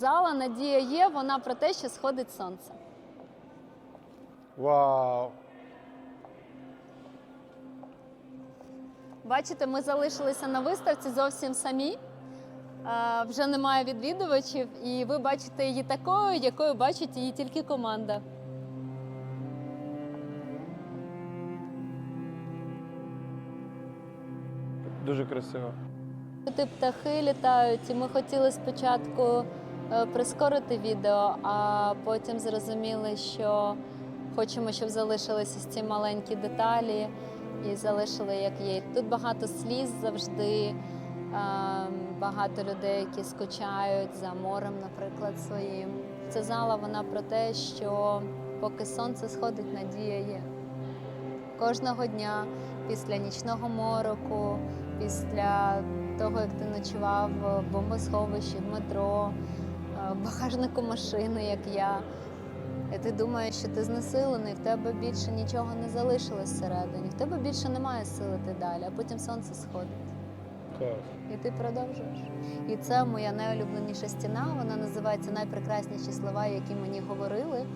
Зала надія є, вона про те, що сходить сонце. Вау! Бачите, ми залишилися на виставці зовсім самі. Е, Вже немає відвідувачів, і ви бачите її такою, якою бачить її тільки команда. Дуже красиво. Тут птахи літають, і ми хотіли спочатку прискорити відео, а потім зрозуміли, що хочемо, щоб залишилися ці маленькі деталі і залишили як є. Тут багато сліз завжди, е, багато людей, які скучають за морем, наприклад, своїм. Ця зала вона про те, що поки сонце сходить, надія є. Кожного дня після нічного мороку, після того, як ти ночував в бомбосховищі, в метро, е, в багажнику машини, як я. І ти думаєш, що ти знесилений, в тебе більше нічого не залишилось всередині, в тебе більше немає сили ти далі, а потім сонце сходить. Клас. І ти продовжуєш. І це моя найулюбленіша стіна. Вона називається Найпрекрасніші слова, які мені говорили.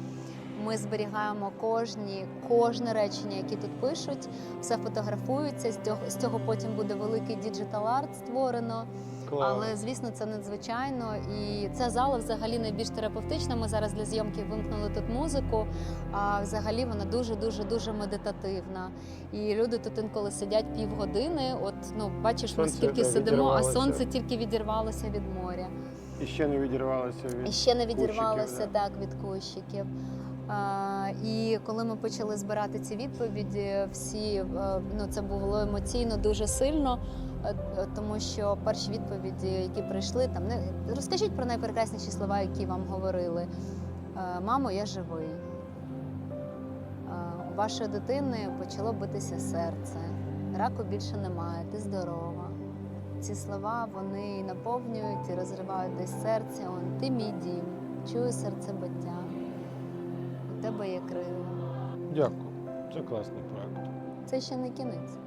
Ми зберігаємо кожні, кожне речення, які тут пишуть, все фотографується. З цього, з цього потім буде великий діджитал арт створено. Клас. Але звісно, це надзвичайно. І ця зала взагалі найбільш терапевтична. Ми зараз для зйомки вимкнули тут музику. А взагалі вона дуже дуже дуже медитативна. І люди тут інколи сидять півгодини. От ну бачиш, ми Сонце, скільки да, сидимо, а сонце тільки відірвалося від моря. І ще не відірвалося від І ще не кущиків, відірвалося да. так від кущиків. І коли ми почали збирати ці відповіді, всі е, ну це було емоційно дуже сильно, е, тому що перші відповіді, які прийшли, там не розкажіть про найпрекрасніші слова, які вам говорили. Е, Мамо, я живий. У вашої дитини почало битися серце. Раку більше немає, ти здорова. Ці слова вони наповнюють і розривають десь серце. Он, ти мій дім, чую серцебиття. Тебе є крила. Дякую. Це класний проект. Це ще не кінець.